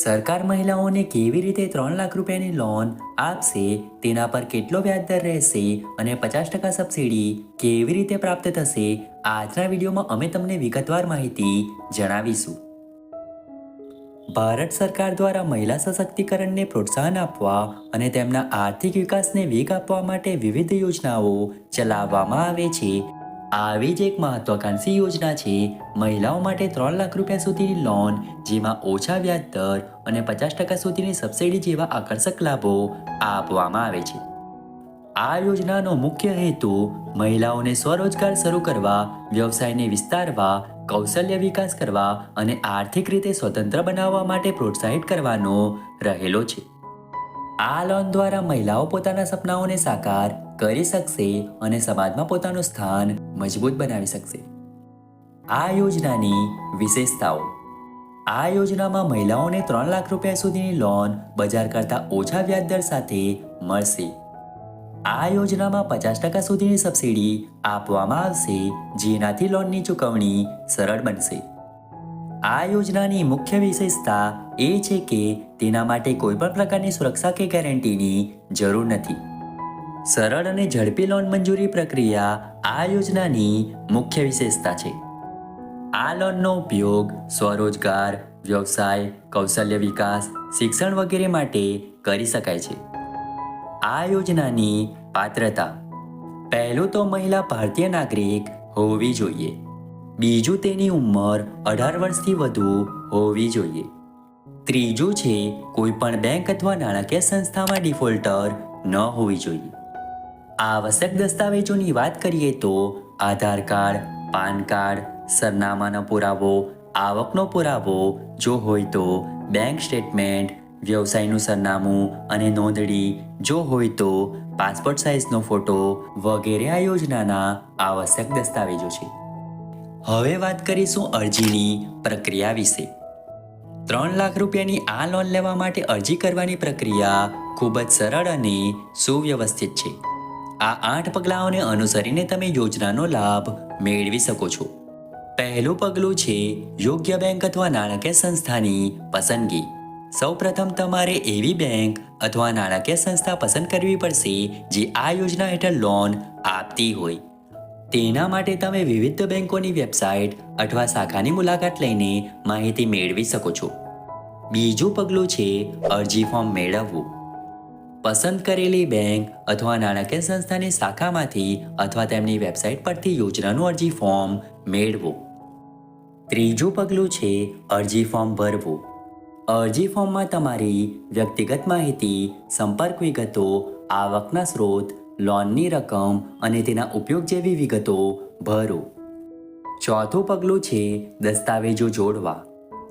સરકાર મહિલાઓને કેવી રીતે ત્રણ લાખ રૂપિયાની લોન આપશે, તેના પર કેટલો વ્યાજદર રહેશે અને પચાસ ટકા સબસિડી કેવી રીતે પ્રાપ્ત થશે, આજના વિડીયોમાં અમે તમને વિગતવાર માહિતી જણાવીશું. ભારત સરકાર દ્વારા મહિલા સશક્તિકરણને પ્રોત્સાહન આપવા અને તેમના આર્થિક વિકાસને વેગ આપવા માટે વિવિધ યોજનાઓ ચલાવવામાં આવે છે. આવી જ એક મહત્વાકાંક્ષી યોજના છે. મહિલાઓ માટે ત્રણ લાખ રૂપિયા સુધીની લોન જેમાં ઓછા વ્યાજ દર અને પચાસ ટકા સુધીની સબસિડી જેવા આકર્ષક લાભો આપવામાં આવે છે. આ યોજનાનો મુખ્ય હેતુ મહિલાઓને સ્વરોજગાર શરૂ કરવા, વ્યવસાયને વિસ્તારવા, કૌશલ્ય વિકાસ કરવા અને આર્થિક રીતે સ્વતંત્ર બનાવવા માટે પ્રોત્સાહિત કરવાનો રહેલો છે. આ લોન દ્વારા મહિલાઓ પોતાના સપનાઓને સાકાર કરી શકશે અને સમાજમાં પોતાનું સ્થાન મજબૂત બનાવી શકશે. આ યોજનાની વિશેષતાઓ. આ યોજનામાં મહિલાઓને ત્રણ લાખ રૂપિયા સુધીની લોન બજાર કરતાં ઓછા વ્યાજદર સાથે મળશે. આ યોજનામાં પચાસ ટકા સુધીની સબસિડી આપવામાં આવશે, જેનાથી લોનની ચૂકવણી સરળ બનશે. આ યોજનાની મુખ્ય વિશેષતા એ છે કે તેના માટે કોઈપણ પ્રકારની સુરક્ષા કે ગેરંટીની જરૂર નથી. સરળ અને ઝડપી લોન મંજૂરી પ્રક્રિયા આ યોજનાની મુખ્ય વિશેષતા છે. આ લોનનો ઉપયોગ સ્વરોજગાર, વ્યવસાય, કૌશલ્ય વિકાસ, શિક્ષણ વગેરે માટે કરી શકાય છે. આ યોજનાની પાત્રતા. પહેલું તો મહિલા ભારતીય નાગરિક હોવી જોઈએ. બીજું તેની ઉંમર અઢાર વર્ષથી વધુ હોવી જોઈએ. ત્રીજું છે કોઈ પણ બેંક અથવા નાણાકીય સંસ્થામાં ડિફોલ્ટર ન હોવી જોઈએ. આવશ્યક દસ્તાવેજોની વાત કરીએ તો આધાર કાર્ડ, પાન કાર્ડ, સરનામાનો પુરાવો, આવકનો પુરાવો, જો હોય તો બેંક સ્ટેટમેન્ટ વ્યવસાયનું સરનામું અને નોંધણી, જો હોય તો પાસપોર્ટ સાઇઝનો ફોટો વગેરે આ યોજનાના આવશ્યક દસ્તાવેજો છે. હવે વાત કરીશું અરજીની પ્રક્રિયા વિશે. ત્રણ લાખ રૂપિયાની આ લોન લેવા માટે અરજી કરવાની પ્રક્રિયા ખૂબ જ સરળ અને સુવ્યવસ્થિત છે. આ આઠ પગલાઓને અનુસરીને તમે યોજનાનો લાભ મેળવી શકો છો. પહેલું પગલું છે યોગ્ય બેંક અથવા નાણાકીય સંસ્થાની પસંદગી. સૌપ્રથમ તમારે એવી બેંક અથવા નાણાકીય સંસ્થા પસંદ કરવી પડશે જે આ યોજના હેઠળ લોન આપતી હોય. તેના માટે તમે વિવિધ બેંકોની વેબસાઇટ અથવા શાખાની મુલાકાત લઈને માહિતી મેળવી શકો છો. બીજું પગલું છે અરજી ફોર્મ મેળવવું. પસંદ કરેલી બેંક અથવા નાણાકીય સંસ્થાની શાખામાંથી અથવા તેમની વેબસાઇટ પરથી યોજનાનું અરજી ફોર્મ મેળવો. ત્રીજું પગલું છે અરજી ફોર્મ ભરવું. અરજી ફોર્મમાં તમારી વ્યક્તિગત માહિતી, સંપર્ક વિગતો, આવકના સ્ત્રોત લોનની રકમ અને તેના ઉપયોગ જેવી વિગતો ભરો. ચોથું પગલું છે દસ્તાવેજો જોડવા.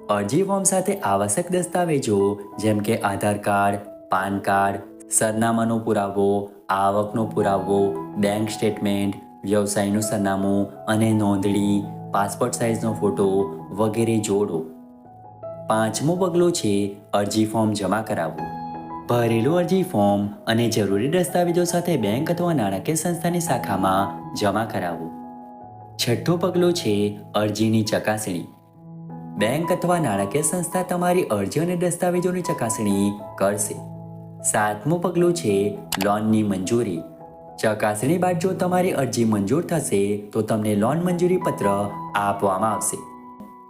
અરજી ફોર્મ સાથે આવશ્યક દસ્તાવેજો જેમ કે આધાર કાર્ડ, પાન કાર્ડ સરનામાનો પુરાવો, આવકનો પુરાવો બેંક સ્ટેટમેન્ટ વ્યવસાયનું સરનામું અને નોંધણી પાસપોર્ટ સાઇઝનો ફોટો વગેરે જોડો. પાંચમું પગલું છે અરજી ફોર્મ જમા કરાવવું. ભરેલું અરજી ફોર્મ અને જરૂરી દસ્તાવેજો સાથે બેંક અથવા નાણાકીય સંસ્થાની શાખામાં જમા કરાવવું. છઠ્ઠું પગલું છે અરજીની ચકાસણી. બેંક અથવા નાણાકીય સંસ્થા તમારી અરજી અને દસ્તાવેજોની ચકાસણી કરશે. સાતમું પગલું છે લોનની મંજૂરી. ચકાસણી બાદ જો તમારી અરજી મંજૂર થશે, તો તમને લોન મંજૂરી પત્ર આપવામાં આવશે.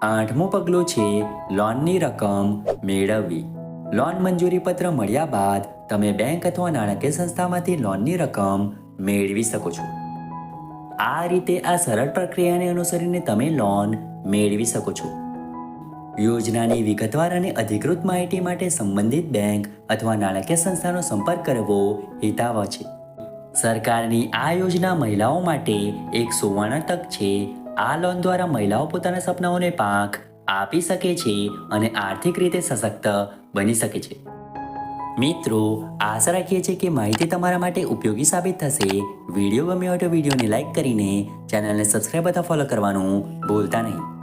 આઠમું પગલું છે લોનની રકમ મેળવવી. લોન મંજૂરી પત્ર મળ્યા બાદ તમે બેંક અથવા નાણાકીય સંસ્થામાંથી લોનની રકમ મેળવી શકો છો. આ રીતે આ સરળ પ્રક્રિયાને અનુસરીને તમે લોન મેળવી શકો છો. યોજનાની વિગતવાર અને અધિકૃત માહિતી માટે સંબંધિત બેંક અથવા નાણાકીય સંસ્થાનો સંપર્ક કરવો હિતાવહ છે. સરકારની આ યોજના મહિલાઓ માટે એક સુવર્ણ તક છે. આ લોન દ્વારા મહિલાઓ પોતાના સપનાઓને પાંખ આપી શકે છે અને આર્થિક રીતે સશક્ત બની શકે છે. મિત્રો, આશા રાખીએ છીએ કે માહિતી તમારા માટે ઉપયોગી સાબિત થશે. વીડિયો ગમ્યો હોય તો વિડીયોને લાઇક કરીને ચેનલને સબસ્ક્રાઈબ અથવા ફોલો કરવાનું ભૂલતા નહીં.